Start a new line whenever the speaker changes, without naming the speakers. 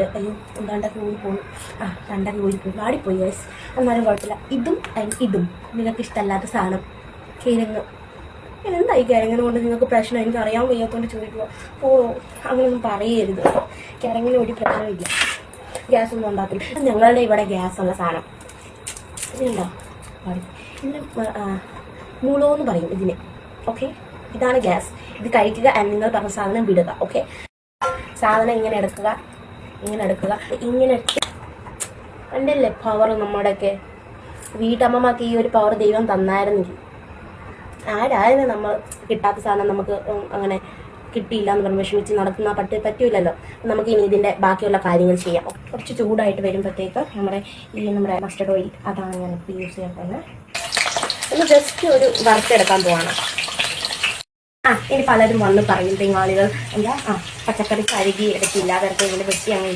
അയ്യോ എന്താണ്ടൊക്കെ ഊരി പോകും ആ രണ്ടൊക്കെ ഊരി പോയി വാടിപ്പോയി വയസ്സ് എന്നാലും കുഴപ്പമില്ല. ഇതും ആൻഡ് ഇതും നിങ്ങൾക്ക് ഇഷ്ടമല്ലാത്ത സാധനം. കിഴങ്ങ്. എന്തായി കിഴങ്ങിനെ കൊണ്ട് നിങ്ങൾക്ക് പ്രശ്നം? എനിക്ക് അറിയാൻ വയ്യാത്തോണ്ട് ചോദിക്കുക ഓ അങ്ങനെയൊന്നും പറയരുത്. കിഴങ്ങിന് ഓടി പ്രശ്നമില്ല ഗ്യാസ് ഒന്നും ഉണ്ടാക്കില്ല ഞങ്ങളുടെ ഇവിടെ ഗ്യാസ് ഉള്ള സാധനം. ഇതുണ്ടോ. ഇതിന് മുളോ പറയും ഇതിന്. ഓക്കെ ഇതാണ് ഗ്യാസ് ഇത് കഴിക്കുക ആൻഡ് നിങ്ങൾ പറഞ്ഞ സാധനം വിടുക. ഓക്കെ സാധനം ഇങ്ങനെ എടുക്കുക. ഇങ്ങനെ എടുക്കുക ഇങ്ങനെ കണ്ടല്ലേ പവർ നമ്മുടെയൊക്കെ? വീട്ടമ്മമാർക്ക് ഈ ഒരു പവർ ദൈവം തന്നായിരുന്നെങ്കിൽ ആരായിരുന്നു നമ്മൾ കിട്ടാത്ത സാധനം നമുക്ക് അങ്ങനെ കിട്ടിയില്ല എന്ന് പറഞ്ഞ് വിഷമിച്ച് നടത്തുന്ന പറ്റി പറ്റൂലല്ലോ. നമുക്ക് ഇനി ഇതിന്റെ ബാക്കിയുള്ള കാര്യങ്ങൾ ചെയ്യാം. കുറച്ച് ചൂടായിട്ട് വരുമ്പോഴത്തേക്ക് നമ്മുടെ ഈ നമ്മുടെ മസ്റ്റർഡ് ഓയിൽ അതാണ് ഞാൻ യൂസ് ചെയ്യാൻ പോകുന്നത് ഒന്ന് ജസ്റ്റ് ഒരു വറുത്തെടുക്കാൻ പോവാണ്. ഇനി പലരും വന്ന് പറയും തെങ്ങാളികൾ എന്താ? ആ പച്ചക്കറി കഴുകി എടുക്കില്ല വെറുതെ ഇങ്ങനെ വെട്ടി അങ്ങ്